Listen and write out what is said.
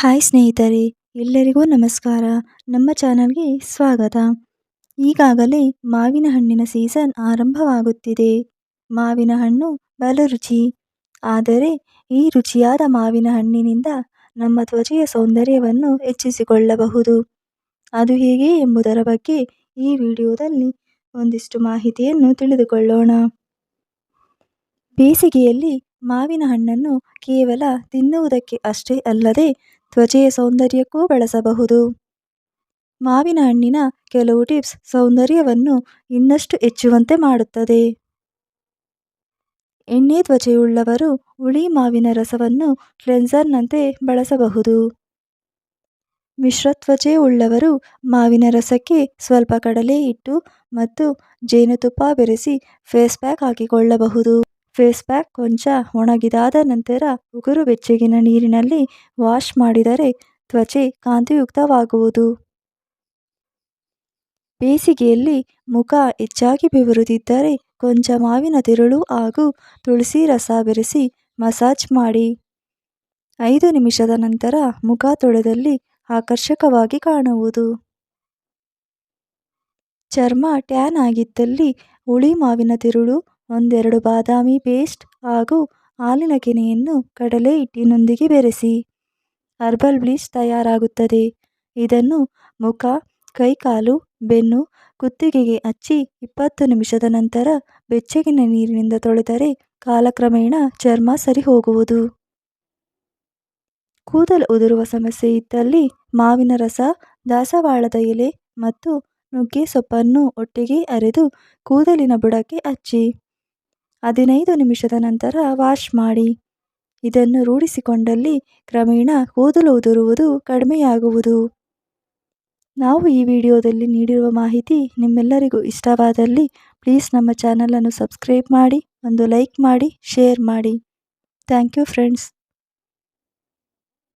Hi ಸ್ನೇಹಿತರೆ, ಎಲ್ಲರಿಗೂ ನಮಸ್ಕಾರ. ನಮ್ಮ ಚಾನಲ್ಗೆ ಸ್ವಾಗತ. ಈಗಾಗಲೇ ಮಾವಿನ ಹಣ್ಣಿನ ಸೀಸನ್ ಆರಂಭವಾಗುತ್ತಿದೆ. ಮಾವಿನ ಹಣ್ಣು ಬಲು ರುಚಿ. ಆದರೆ ಈ ರುಚಿಯಾದ ಮಾವಿನ ಹಣ್ಣಿನಿಂದ ನಮ್ಮ ತ್ವಚೆಯ ಸೌಂದರ್ಯವನ್ನು ಹೆಚ್ಚಿಸಿಕೊಳ್ಳಬಹುದು. ಅದು ಹೇಗೆ ಎಂಬುದರ ಬಗ್ಗೆ ಈ ವಿಡಿಯೋದಲ್ಲಿ ಒಂದಿಷ್ಟು ಮಾಹಿತಿಯನ್ನು ತಿಳಿದುಕೊಳ್ಳೋಣ. ಬೇಸಿಗೆಯಲ್ಲಿ ಮಾವಿನ ಹಣ್ಣನ್ನು ಕೇವಲ ತಿನ್ನುವುದಕ್ಕೆ ಅಷ್ಟೇ ಅಲ್ಲದೆ ತ್ವಚೆಯ ಸೌಂದರ್ಯಕ್ಕೂ ಬಳಸಬಹುದು. ಮಾವಿನ ಹಣ್ಣಿನ ಕೆಲವು ಟಿಪ್ಸ್ ಸೌಂದರ್ಯವನ್ನು ಇನ್ನಷ್ಟು ಹೆಚ್ಚುವಂತೆ ಮಾಡುತ್ತದೆ. ಎಣ್ಣೆ ತ್ವಚೆಯುಳ್ಳವರು ಹುಳಿ ಮಾವಿನ ರಸವನ್ನು ಕ್ಲೆನ್ಸರ್ನಂತೆ ಬಳಸಬಹುದು. ಮಿಶ್ರತ್ವಚೆ ಉಳ್ಳವರು ಮಾವಿನ ರಸಕ್ಕೆ ಸ್ವಲ್ಪ ಕಡಲೆ ಹಿಟ್ಟು ಮತ್ತು ಜೇನುತುಪ್ಪ ಬೆರೆಸಿ ಫೇಸ್ ಪ್ಯಾಕ್ ಹಾಕಿಕೊಳ್ಳಬಹುದು. ಫೇಸ್ ಪ್ಯಾಕ್, ಕೊಂಚ ಒಣಗಿದಾದ ನಂತರ ಉಗುರು ಬೆಚ್ಚಗಿನ ನೀರಿನಲ್ಲಿ ವಾಶ್ ಮಾಡಿದರೆ ತ್ವಚೆ ಕಾಂತಿಯುಕ್ತವಾಗುವುದು. ಬೇಸಿಗೆಯಲ್ಲಿ ಮುಖ ಹೆಚ್ಚಾಗಿ ಬೆವರುತ್ತಿದ್ದರೆ ಕೊಂಚ ಮಾವಿನ ತಿರುಳು ಹಾಗೂ ತುಳಸಿ ರಸ ಬೆರೆಸಿ ಮಸಾಜ್ ಮಾಡಿ. ಐದು ನಿಮಿಷದ ನಂತರ ಮುಖ ತೊಳೆದಲ್ಲಿ ಆಕರ್ಷಕವಾಗಿ ಕಾಣುವುದು. ಚರ್ಮ ಟ್ಯಾನ್ ಆಗಿದ್ದಲ್ಲಿ ಹುಳಿ ಮಾವಿನ ತಿರುಳು ಒಂದೆರಡು ಬಾದಾಮಿ ಪೇಸ್ಟ್ ಹಾಗೂ ಹಾಲಿನ ಕೆನೆಯನ್ನು ಕಡಲೆ ಹಿಟ್ಟಿನೊಂದಿಗೆ ಬೆರೆಸಿ. ಹರ್ಬಲ್ ಬ್ಲೀಚ್ ತಯಾರಾಗುತ್ತದೆ. ಇದನ್ನು ಮುಖ, ಕೈಕಾಲು, ಬೆನ್ನು, ಕುತ್ತಿಗೆಗೆ ಹಚ್ಚಿ ಇಪ್ಪತ್ತು ನಿಮಿಷದ ನಂತರ ಬೆಚ್ಚಗಿನ ನೀರಿನಿಂದ ತೊಳೆದರೆ ಕಾಲಕ್ರಮೇಣ ಚರ್ಮ ಸರಿ ಹೋಗುವುದು ಕೂದಲು ಉದುರುವ ಸಮಸ್ಯೆ ಇದ್ದಲ್ಲಿ ಮಾವಿನ ರಸ, ದಾಸವಾಳದ ಎಲೆ ಮತ್ತು ನುಗ್ಗೆ ಸೊಪ್ಪನ್ನು ಒಟ್ಟಿಗೆ ಅರೆದು ಕೂದಲಿನ ಬುಡಕ್ಕೆ ಹಚ್ಚಿ. ಹದಿನೈದು ನಿಮಿಷದ ನಂತರ ವಾಶ್ ಮಾಡಿ. ಇದನ್ನು ರೂಢಿಸಿಕೊಂಡಲ್ಲಿ ಕ್ರಮೇಣ ಕೂದಲು ಉದುರುವುದು ಕಡಿಮೆಯಾಗುವುದು. ನಾವು ಈ ವಿಡಿಯೋದಲ್ಲಿ ನೀಡಿರುವ ಮಾಹಿತಿ ನಿಮ್ಮೆಲ್ಲರಿಗೂ ಇಷ್ಟವಾದಲ್ಲಿ ಪ್ಲೀಸ್ ನಮ್ಮ ಚಾನಲನ್ನು ಸಬ್ಸ್ಕ್ರೈಬ್ ಮಾಡಿ, ಒಂದು ಲೈಕ್ ಮಾಡಿ, ಶೇರ್ ಮಾಡಿ. Thank you friends.